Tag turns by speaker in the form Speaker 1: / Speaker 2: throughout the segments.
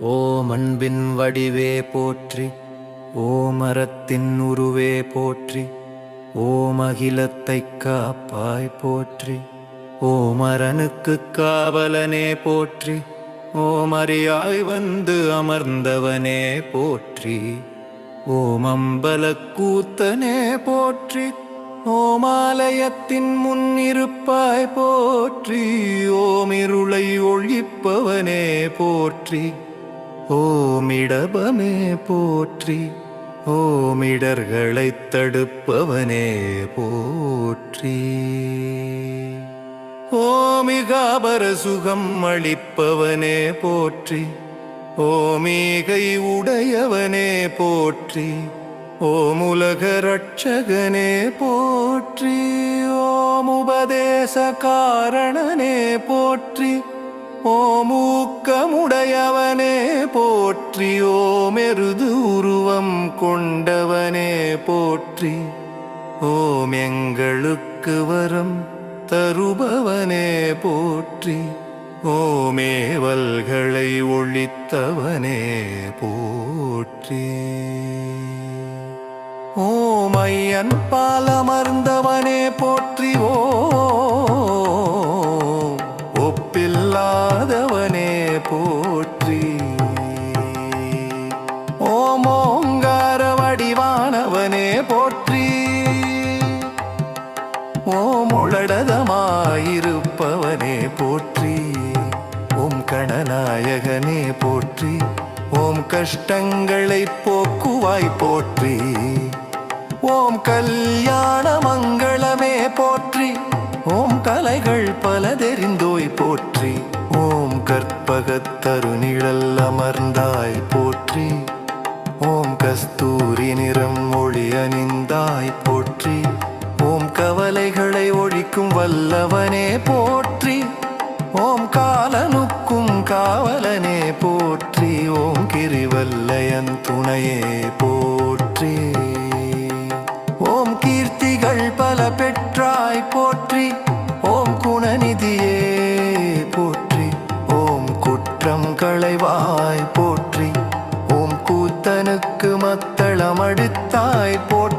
Speaker 1: ஓம் அன்பின் வடிவே போற்றி ஓமரத்தின் உருவே போற்றி ஓம் அகிலத்தை காப்பாய் போற்றி ஓமரனுக்கு காவலனே போற்றி ஓம் வந்து அமர்ந்தவனே போற்றி ஓமம்பல கூத்தனே போற்றி ஓமாலயத்தின் முன்னிருப்பாய் போற்றி ஓமிருளை ஒழிப்பவனே போற்றி. ஓமிடபமே போற்றி ஓமிடர்களைத் தடுப்பவனே போற்றி. ஓமிகாபர சுகம் அளிப்பவனே போற்றி ஓமீகை உடையவனே போற்றி ஓமுலக ரட்சகனே போ உபதேச காரணனே போற்றி ஓமூக்கமுடையவனே போற்றி ஓமெருது உருவம் கொண்டவனே போற்றி ஓம் எங்களுக்கு வரம் தருபவனே போற்றி ஓமேவல்களை ஒழித்தவனே போற்றி. ஓமையன் பாலமர்ந்தவன் ஓமுழடதமாயிருப்பவனே போற்றி. ஓம் கணநாயகனே போற்றி. ஓம் கஷ்டங்களை போக்குவாய் போற்றி. ஓம் கல்யாண மங்களமே போற்றி. ஓம் கலைகள் பல தெரிந்தோய் போற்றி. ஓம் கற்பகத் தருநிழல் அமர்ந்தாய் போற்றி. ஒழிக்கும் வல்லவனே போற்றி. ஓம் காலனுக்கும் காவலனே போற்றி. ஓம் கிரிவல்லையன் துணையே போற்றி. ஓம் கீர்த்திகள் பல பெற்றாய் போற்றி. ஓம் குணநிதியே போற்றி. ஓம் குற்றம் களைவாய் போற்றி. ஓம் கூத்தனுக்கு மத்தளம் அடுத்தாய் போற்றி.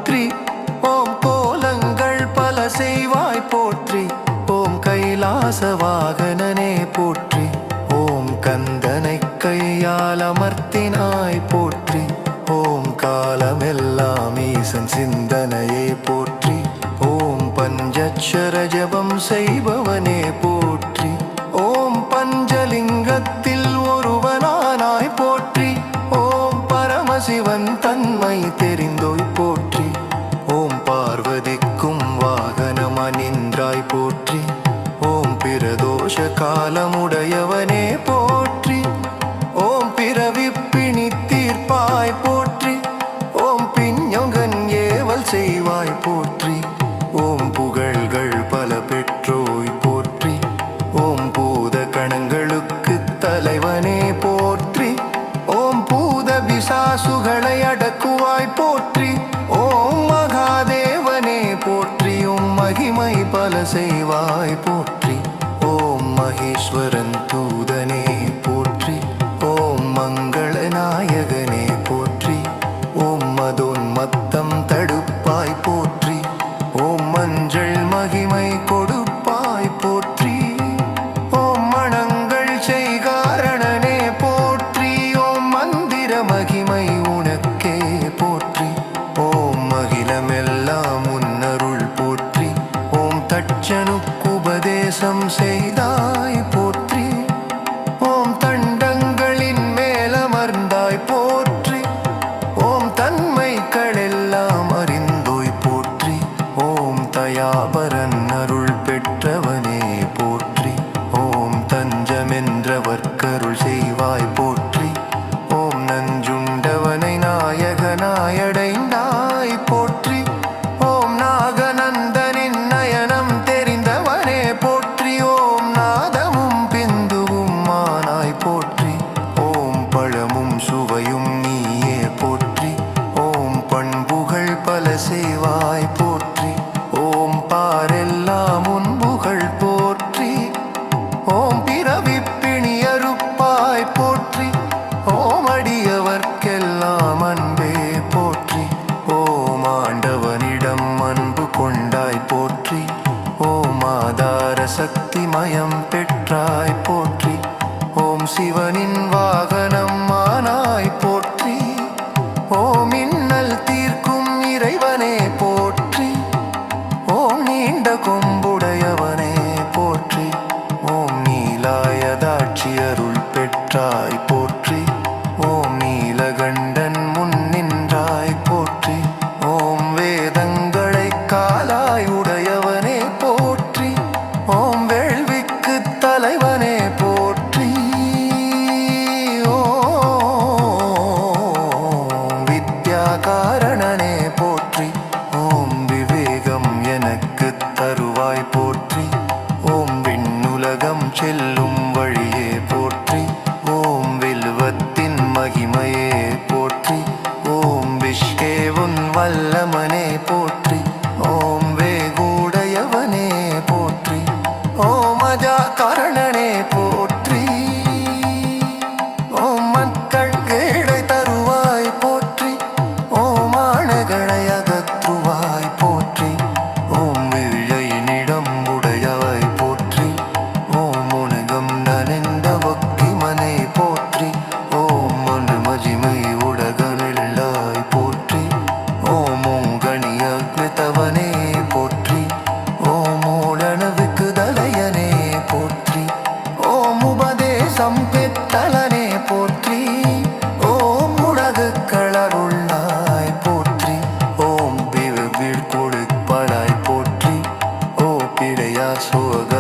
Speaker 1: பஞ்சட்சர ஜபம் செய்பவனே போற்றி. ஓம் பஞ்சலிங்கத்தில் ஒருவனானாய் போற்றி. ஓம் பரமசிவன் தன்மை தெரிந்தோய் போற்றி. ஓம் பார்வதிக்கும் வாகனம் அணிந்தாய் போற்றி. ஓம் பிரதோஷ காலமுடையவனே மகிமை பல செய்வாய் போற்றி ஓம் மகேஸ்வரன் தூதனே போ செய்தாய் போற்றி. ஓம் தண்டங்களின் மேலமர்ந்தாய் போற்றி. ஓம் தன்மைகளெல்லாம் அறிந்தோய் போற்றி. ஓம் தயாபரன் அருள் பெற்றவன். ஆதார சக்தி மயம் பெற்றாய் போற்றி. ஓம் சிவனின் வாகனம் தருவாய் போல் that's who I got.